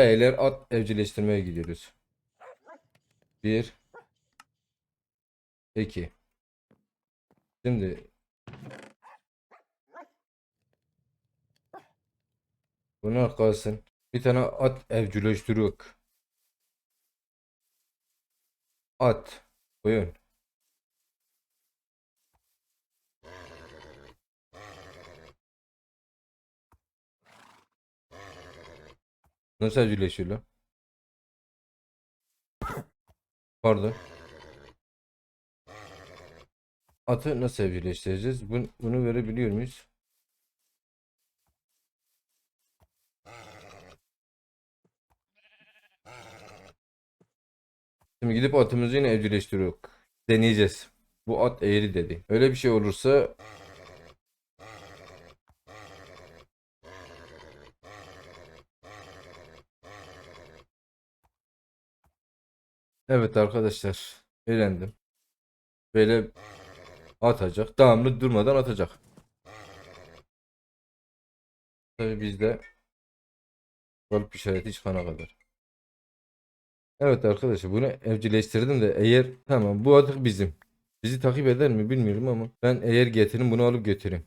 Beyler at evcilleştirmeye gidiyoruz. Bir. iki. Şimdi Buna kalsın. Bir tane at evcilleştiriyor. At. Koyun. Nasıl evcilleşiyor lan? Pardon. Atı nasıl evcilleştireceğiz? Bunu, bunu verebiliyor muyuz? Şimdi gidip atımızı yine evcilleştiriyor. Deneyeceğiz. Bu at eğri dedi. Öyle bir şey olursa Evet arkadaşlar. Eğlendim. Böyle atacak. Devamlı durmadan atacak. Tabii bizde kalıp işareti çıkana kadar. Evet arkadaşlar bunu evcilleştirdim de eğer tamam bu artık bizim. Bizi takip eder mi bilmiyorum ama ben eğer getirin bunu alıp götüreyim.